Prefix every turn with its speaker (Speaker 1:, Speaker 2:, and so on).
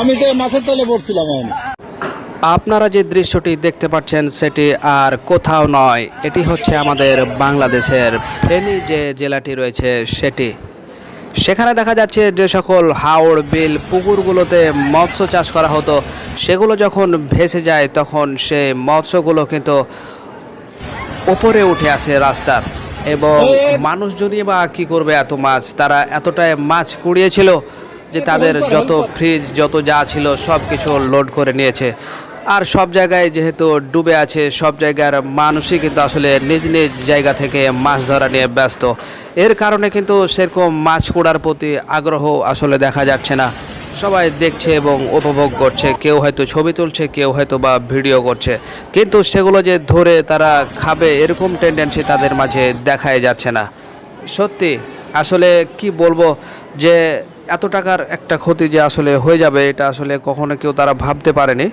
Speaker 1: আমি তো মাছের তলে পড়ছিলাম
Speaker 2: আপনারা যে দৃশ্যটি দেখতে পাচ্ছেন সেটি আর কোথাও নয়। এটি হচ্ছে আমাদের বাংলাদেশের ফেনী যে জেলাটি রয়েছে সেটি। সেখানে দেখা যাচ্ছে যে সকল হাওড় বিল পুকুরগুলোতে মৎস্য চাষ করা হতো। সেগুলো যখন ভেসে যায় তখন সে মৎস্যগুলো কিন্তু ওপরে উঠে আসে রাস্তার। এবং মানুষজনই বা কী করবে এত মাছ? তারা এতটাই মাছ কুড়িয়েছিল যে তাদের যত ফ্রিজ যত যা ছিল সব কিছু লোড করে নিয়েছে। আর সব জায়গায় যেহেতু ডুবে আছে, সব জায়গার মানুষই কিন্তু আসলে নিজ নিজ জায়গা থেকে মাছ ধরা নিয়ে ব্যস্ত। এর কারণে কিন্তু সেরকম মাছ কুড়ার প্রতি আগ্রহ আসলে দেখা যাচ্ছে না। সবাই দেখছে এবং উপভোগ করছে, কেউ হয়তো ছবি তুলছে, কেউ হয়তো বা ভিডিও করছে। কিন্তু সেগুলো যে ধরে তারা খাবে, এরকম টেন্ডেন্সি তাদের মাঝে দেখাই যাচ্ছে না। সত্যি, আসলে কি বলব যে এত টাকার একটা ক্ষতি যে আসলে হয়ে যাবে, এটা আসলে কখনো কেউ তারা ভাবতে পারেনি।